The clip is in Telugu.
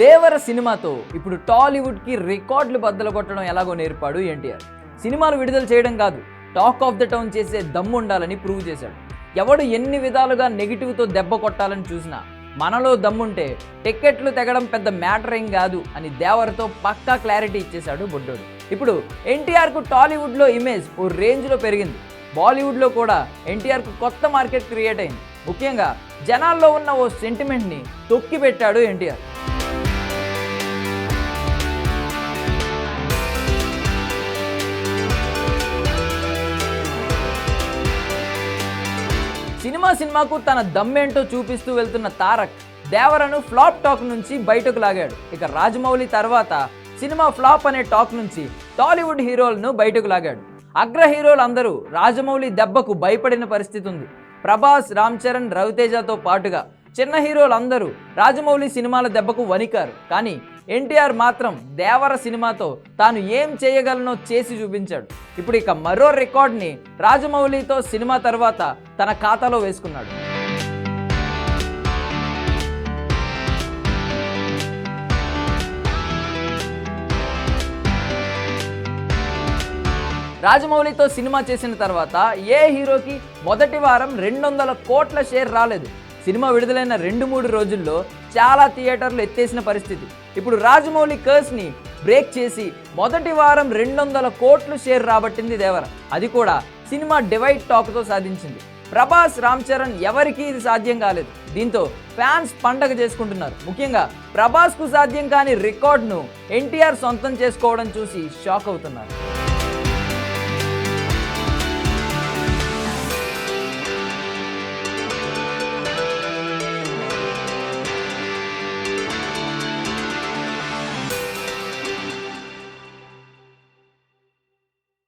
దేవర సినిమాతో ఇప్పుడు టాలీవుడ్కి రికార్డులు బద్దలు కొట్టడం ఎలాగో నేర్పాడు ఎన్టీఆర్. సినిమాలు విడుదల చేయడం కాదు టాక్ ఆఫ్ ద టౌన్ చేసే దమ్ము ఉండాలని ప్రూవ్ చేశాడు. ఎవడు ఎన్ని విధాలుగా నెగిటివ్తో దెబ్బ కొట్టాలని చూసినా మనలో దమ్ముంటే టిక్కెట్లు తెగడం పెద్ద మ్యాటర్ ఏం కాదు అని దేవరతో పక్కా క్లారిటీ ఇచ్చేశాడు బుడ్డోడు. ఇప్పుడు ఎన్టీఆర్కు టాలీవుడ్లో ఇమేజ్ ఓ రేంజ్లో పెరిగింది. బాలీవుడ్లో కూడా ఎన్టీఆర్కు కొత్త మార్కెట్ క్రియేట్ అయింది. ముఖ్యంగా జనాల్లో ఉన్న ఓ సెంటిమెంట్ని తొక్కి పెట్టాడు ఎన్టీఆర్. సినిమా సినిమాకు తన దమ్మేంటో చూపిస్తూ వెళ్తున్న తారక్ దేవరను ఫ్లాప్ టాక్ నుంచి బయటకు లాగాడు. ఇక రాజమౌళి తర్వాత సినిమా ఫ్లాప్ అనే టాక్ నుంచి టాలీవుడ్ హీరోలను బయటకు లాగాడు. అగ్ర హీరోలు అందరూ రాజమౌళి దెబ్బకు భయపడిన పరిస్థితి ఉంది. ప్రభాస్ రామ్ చరణ్ రవితేజతో పాటుగా చిన్న హీరోలు అందరూ రాజమౌళి సినిమాల దెబ్బకు వణికారు. కానీ ఎన్టీఆర్ మాత్రం దేవర సినిమాతో తాను ఏం చేయగలనో చేసి చూపించాడు. ఇప్పుడు ఇక మరో రికార్డ్ని రాజమౌళితో సినిమా తర్వాత తన ఖాతాలో వేసుకున్నాడు. రాజమౌళితో సినిమా చేసిన తర్వాత ఏ హీరోకి మొదటి వారం రెండు వందల కోట్ల షేర్ రాలేదు. సినిమా విడుదలైన రెండు మూడు రోజుల్లో చాలా థియేటర్లు ఎత్తేసిన పరిస్థితి. ఇప్పుడు రాజమౌళి కర్స్ని బ్రేక్ చేసి మొదటి వారం రెండు వందల కోట్లు షేర్ రాబట్టింది దేవర. అది కూడా సినిమా డివైడ్ టాక్తో సాధించింది. ప్రభాస్ రామ్ చరణ్ ఎవరికీ ఇది సాధ్యం కాలేదు. దీంతో ఫ్యాన్స్ పండగ చేసుకుంటున్నారు. ముఖ్యంగా ప్రభాస్కు సాధ్యం కాని రికార్డ్ను ఎన్టీఆర్ సొంతం చేసుకోవడం చూసి షాక్ అవుతున్నారు.